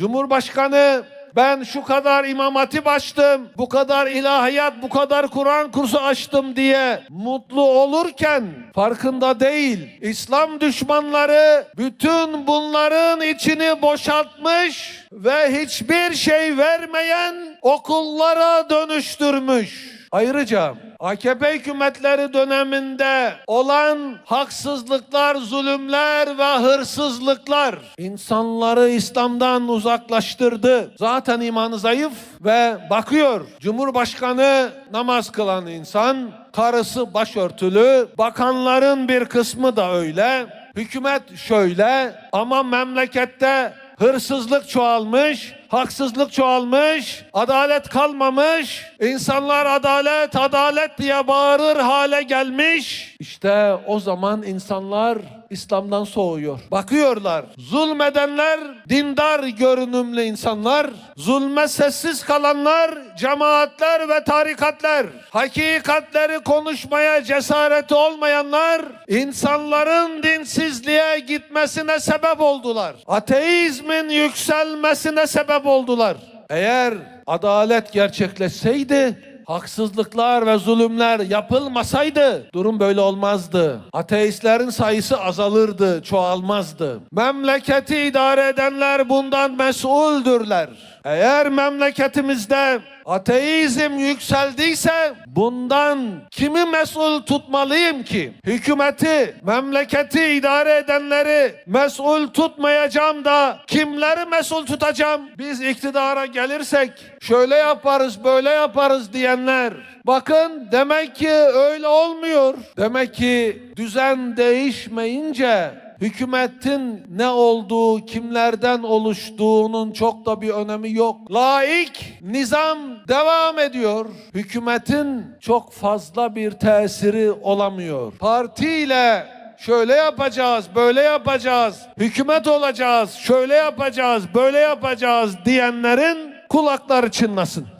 Cumhurbaşkanı ben şu kadar imam hatip açtım, bu kadar ilahiyat, bu kadar Kur'an kursu açtım diye mutlu olurken farkında değil. İslam düşmanları bütün bunların içini boşaltmış ve hiçbir şey vermeyen okullara dönüştürmüş. Ayrıca AKP hükümetleri döneminde olan haksızlıklar, zulümler ve hırsızlıklar insanları İslam'dan uzaklaştırdı. Zaten imanı zayıf ve bakıyor Cumhurbaşkanı namaz kılan insan, karısı başörtülü, bakanların bir kısmı da öyle. Hükümet şöyle ama memlekette hırsızlık çoğalmış, haksızlık çoğalmış, adalet kalmamış, insanlar adalet, adalet diye bağırır hale gelmiş. İşte o zaman insanlar İslam'dan soğuyor. Bakıyorlar, zulmedenler dindar görünümlü insanlar, zulme sessiz kalanlar cemaatler ve tarikatlar, hakikatleri konuşmaya cesareti olmayanlar insanların dinsizliğe gitmesine sebep oldular. Ateizmin yükselmesine sebep oldular. Eğer adalet gerçekleşseydi haksızlıklar ve zulümler yapılmasaydı durum böyle olmazdı. Ateistlerin sayısı azalırdı, çoğalmazdı. Memleketi idare edenler bundan mesuldürler. Eğer memleketimizde ateizm yükseldiyse bundan kimi mesul tutmalıyım ki? Hükümeti, memleketi idare edenleri mesul tutmayacağım da kimleri mesul tutacağım? Biz iktidara gelirsek şöyle yaparız, böyle yaparız diyenler. Bakın demek ki öyle olmuyor. Demek ki düzen değişmeyince hükümetin ne olduğu, kimlerden oluştuğunun çok da bir önemi yok. Laik nizam devam ediyor. Hükümetin çok fazla bir tesiri olamıyor. Partiyle şöyle yapacağız, böyle yapacağız, hükümet olacağız, şöyle yapacağız, böyle yapacağız diyenlerin kulakları çınlasın.